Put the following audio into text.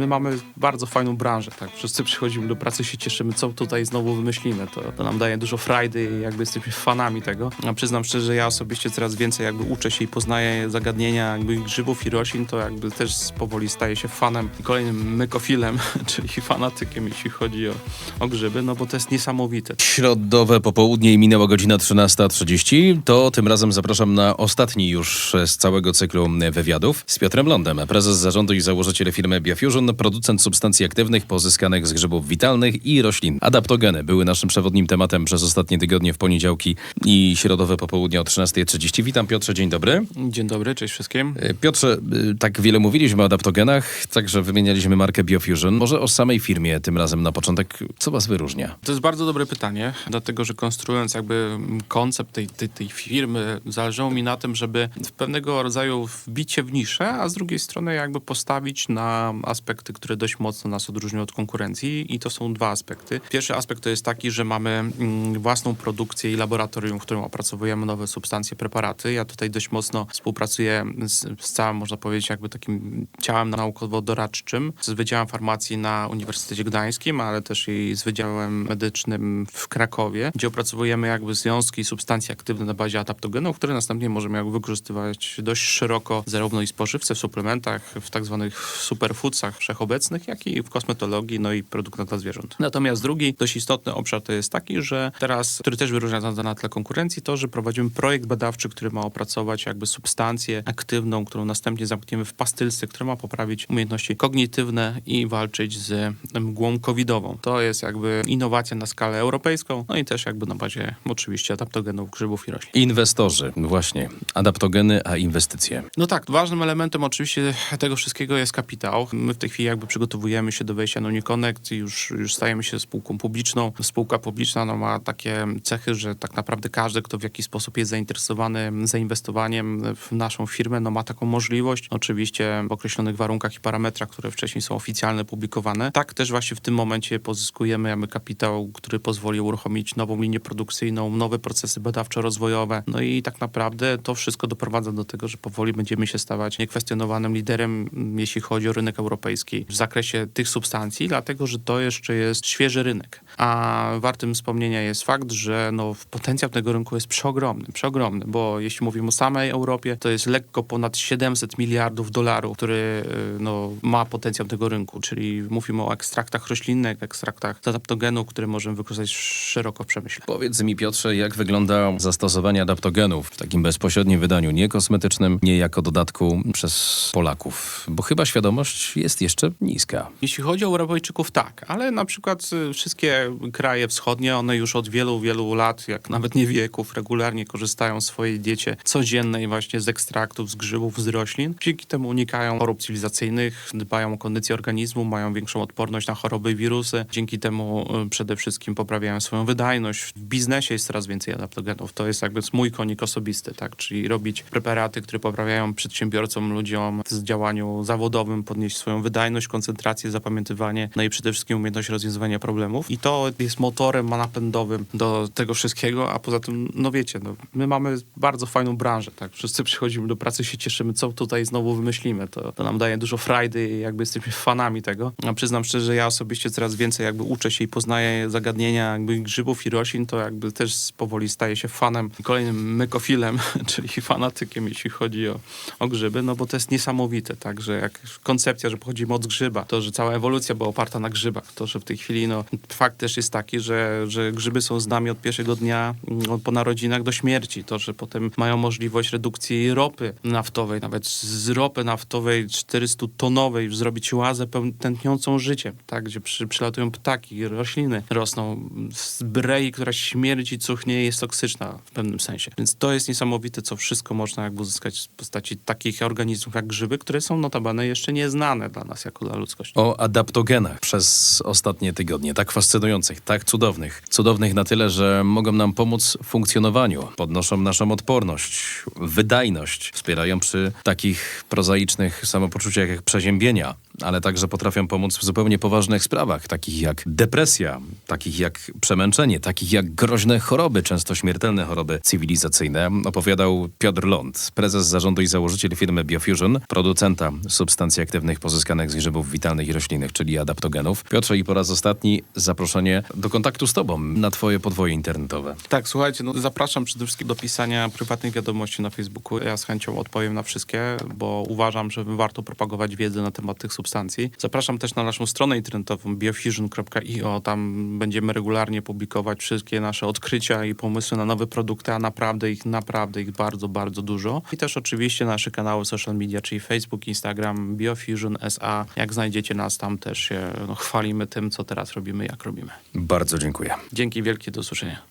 My mamy bardzo fajną branżę, tak? Wszyscy przychodzimy do pracy, się cieszymy, co tutaj znowu wymyślimy. To, to nam daje dużo frajdy i jakby jesteśmy fanami tego. A przyznam szczerze, że ja osobiście coraz więcej jakby uczę się i poznaję zagadnienia jakby grzybów i roślin, to jakby też powoli staję się fanem i kolejnym mykofilem, czyli fanatykiem, jeśli chodzi o, o grzyby, no bo to jest niesamowite. Środowe popołudnie i minęła godzina 13.30. To tym razem zapraszam na ostatni już z całego cyklu wywiadów z Piotrem Lądem, prezes zarządu i założyciel firmy Biofusion, producent substancji aktywnych pozyskanych z grzybów witalnych i roślin. Adaptogeny były naszym przewodnim tematem przez ostatnie tygodnie w poniedziałki i środowe popołudnie o 13.30. Witam Piotrze, dzień dobry. Dzień dobry, cześć wszystkim. E, Piotrze, y, tak wiele mówiliśmy o adaptogenach, także wymienialiśmy markę Biofusion. Może o samej firmie tym razem na początek, co was wyróżnia? To jest bardzo dobre pytanie, dlatego że konstruując jakby koncept tej, tej, tej firmy, zależało mi na tym, żeby w pewnego rodzaju wbić się w niszę, a z drugiej strony jakby postawić na aspekty, które dość mocno nas odróżnią od konkurencji i to są dwa aspekty. Pierwszy aspekt to jest taki, że mamy mm, własną produkcję i laboratorium, w którym opracowujemy nowe substancje, preparaty. Ja tutaj dość mocno współpracuję z, z całym, można powiedzieć, jakby takim ciałem naukowo-doradczym, z Wydziałem Farmacji na Uniwersytecie Gdańskim, ale też i z Wydziałem Medycznym w Krakowie, gdzie opracowujemy jakby związki i substancje aktywne na bazie adaptogenów, które następnie możemy jakby wykorzystywać dość szeroko, zarówno i w w suplementach, w tak zwanych superfoodsach wszechobecnych, jak i w kosmetologii, no i produktach dla zwierząt. Natomiast drugi dość istotny obszar to jest taki, że teraz, który też wyróżnia nas na tle konkurencji, to, że prowadzimy projekt badawczy, który ma opracować jakby substancję aktywną, którą następnie zamkniemy w pastylce, która ma poprawić umiejętności kognitywne i walczyć z mgłą covidową. To jest jakby innowacja na skalę europejską, no i też jakby na bazie oczywiście adaptogenów grzybów i roślin. Inwestorzy, właśnie. Adaptogeny, a inwestycje. No tak, ważnym elementem oczywiście tego wszystkiego jest kapitał. My w tej chwili jakby przygotowujemy się do wejścia na Uniconnect i już, już stajemy się spółką publiczną. Spółka publiczna no, ma takie cechy, że tak naprawdę każdy, kto w jakiś sposób jest zainteresowany zainwestowaniem w naszą firmę, no ma taką możliwość. Oczywiście w określonych warunkach i parametrach, które wcześniej są oficjalnie publikowane. Tak też właśnie w tym momencie pozyskujemy jakby kapitał, który pozwoli uruchomić nową linię produkcyjną, nowe procesy badawczo-rozwojowe. No i tak naprawdę to wszystko doprowadza do tego, że powoli będziemy się stawać niekwestionowanym liderem, jeśli chodzi o rynek europejski w zakresie tych substancji, dlatego że to jeszcze jest świeży rynek. A wartym wspomnienia jest fakt, że no, potencjał tego rynku jest przeogromny, przeogromny, bo jeśli mówimy o samej Europie, to jest lekko ponad 700 miliardów dolarów, który y, no, ma potencjał tego rynku, czyli mówimy o ekstraktach roślinnych, ekstraktach adaptogenów, które możemy wykorzystać szeroko w przemyśle. Powiedz mi, Piotrze, jak wygląda zastosowanie adaptogenów w takim bezpośrednim wydaniu, nie kosmetycznym, nie jako dodatku przez Polaków? Bo chyba świadomość jest jeszcze niska. Jeśli chodzi o Europejczyków, tak, ale na przykład y, wszystkie kraje wschodnie, one już od wielu, wielu lat, jak nawet nie wieków, regularnie korzystają w swojej diecie codziennej właśnie z ekstraktów, z grzybów, z roślin. Dzięki temu unikają chorób cywilizacyjnych, dbają o kondycję organizmu, mają większą odporność na choroby i wirusy. Dzięki temu y, przede wszystkim poprawiają swoją wydajność. W biznesie jest coraz więcej adaptogenów. To jest jakby mój konik osobisty, tak? Czyli robić preparaty, które poprawiają przedsiębiorcom, ludziom w działaniu zawodowym, podnieść swoją wydajność, koncentrację, zapamiętywanie, no i przede wszystkim umiejętność rozwiązywania problemów. I to jest motorem napędowym do tego wszystkiego, a poza tym, no wiecie, no, my mamy bardzo fajną branżę, tak? Wszyscy przychodzimy do pracy, się cieszymy, co tutaj znowu wymyślimy. To, to nam daje dużo frajdy i jakby jesteśmy fanami tego. A przyznam szczerze, że ja osobiście coraz więcej jakby uczę się i poznaję zagadnienia jakby grzybów i roślin, to jakby też powoli staję się fanem kolejnym mykofilem, czyli fanatykiem, jeśli chodzi o, o grzyby, no bo to jest niesamowite, tak, że jak koncepcja, że pochodzimy od grzyba, to, że cała ewolucja była oparta na grzybach, to, że w tej chwili, no, fakt też jest taki, że, że grzyby są z nami od pierwszego dnia mm, po narodzinach do śmierci, to, że potem mają możliwość redukcji ropy naftowej, nawet z ropy naftowej 400-tonowej zrobić łazę tętniącą życiem, tak, gdzie przy, przylatują ptaki, rośliny rosną z brei, która śmierdzi, cuchnie jest toksyczna w pewnym sensie. Więc to jest niesamowite, co wszystko można jakby uzyskać w postaci takich organizmów jak grzyby, które są notabene jeszcze nieznane dla nas jako dla ludzkości. O adaptogenach przez ostatnie tygodnie, tak fascynujących, tak cudownych. Cudownych na tyle, że mogą nam pomóc w funkcjonowaniu, podnoszą naszą odporność, wydajność, wspierają przy takich prozaicznych samopoczuciach jak przeziębienia. Ale także potrafią pomóc w zupełnie poważnych sprawach, takich jak depresja, takich jak przemęczenie, takich jak groźne choroby, często śmiertelne choroby cywilizacyjne, opowiadał Piotr Ląd, prezes zarządu i założyciel firmy Biofusion, producenta substancji aktywnych pozyskanych z grzybów witalnych i roślinnych, czyli adaptogenów. Piotrze, i po raz ostatni zaproszenie do kontaktu z tobą na twoje podwoje internetowe. Tak, słuchajcie, no zapraszam przede wszystkim do pisania prywatnych wiadomości na Facebooku. Ja z chęcią odpowiem na wszystkie, bo uważam, że warto propagować wiedzę na temat tych substancji. Zapraszam też na naszą stronę internetową biofusion.io. Tam będziemy regularnie publikować wszystkie nasze odkrycia i pomysły na nowe produkty, a naprawdę ich, naprawdę ich bardzo, bardzo dużo. I też oczywiście nasze kanały social media, czyli Facebook, Instagram, Biofusion SA. Jak znajdziecie nas, tam też się no, chwalimy tym, co teraz robimy, jak robimy. Bardzo dziękuję. Dzięki wielkie, do usłyszenia.